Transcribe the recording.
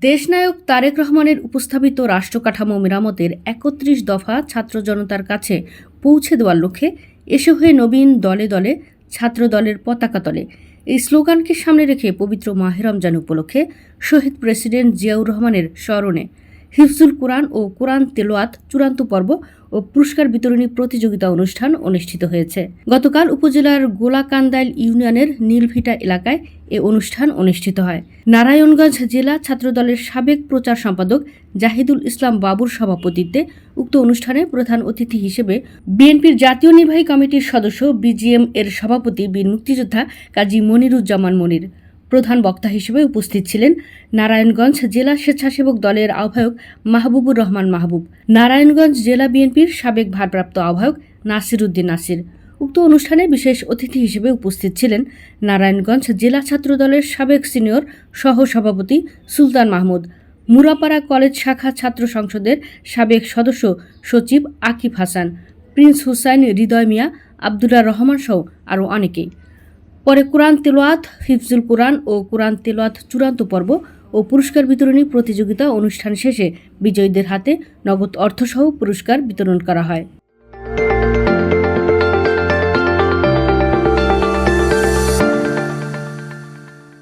দেশনায়ক তারেক রহমানের উপস্থাপিত রাষ্ট্রকাঠামো মেরামতের একত্রিশ দফা ছাত্র জনতার কাছে পৌঁছে দেওয়ার লক্ষ্যে এসে হয়ে নবীন দলে দলে, ছাত্র দলের পতাকা তলে। এই স্লোগানকে সামনে রেখে পবিত্র মাহে রমজান উপলক্ষে শহীদ প্রেসিডেন্ট জিয়াউর রহমানের স্মরণে হিফজুল কোরআন ও কোরআন তেলোয়াত চূড়ান্ত পর্ব ও পুরস্কার বিতরণী প্রতিযোগিতা অনুষ্ঠান অনুষ্ঠিত হয়েছে। গতকাল উপজেলার গোলাকান্দাইল ইউনিয়নের নীলভিটা এলাকায় এ অনুষ্ঠান অনুষ্ঠিত হয়। নারায়ণগঞ্জ জেলা ছাত্রদলের সাবেক প্রচার সম্পাদক জাহিদুল ইসলাম বাবুর সভাপতিত্বে উক্ত অনুষ্ঠানে প্রধান অতিথি হিসেবে বিএনপির জাতীয় নির্বাহী কমিটির সদস্য বিজিএম এর সভাপতি বীর মুক্তিযোদ্ধা কাজী মনিরুজ্জামান মনির প্রধান বক্তা হিসেবে উপস্থিত ছিলেন নারায়ণগঞ্জ জেলা স্বেচ্ছাসেবক দলের আহ্বায়ক মাহবুবুর রহমান মাহবুব, নারায়ণগঞ্জ জেলা বিএনপির সাবেক ভারপ্রাপ্ত আহ্বায়ক নাসির উদ্দিন নাসির। উক্ত অনুষ্ঠানে বিশেষ অতিথি হিসেবে উপস্থিত ছিলেন নারায়ণগঞ্জ জেলা ছাত্র দলের সাবেক সিনিয়র সহ সভাপতি সুলতান মাহমুদ, মুরাপাড়া কলেজ শাখা ছাত্র সংসদের সাবেক সদস্য সচিব আকিব হাসান, প্রিন্স হুসাইন, হৃদয় মিয়া, আবদুল্লাহ রহমান সহ আরও অনেকেই। পরে কোরআন তেলোয়াত হিফজুল কোরআন ও কোরআন তেলোয়াত চূড়ান্ত পর্ব ও পুরস্কার বিতরণী প্রতিযোগিতা অনুষ্ঠান শেষে বিজয়ীদের হাতে নগদ অর্থসহ পুরস্কার বিতরণ করা হয়।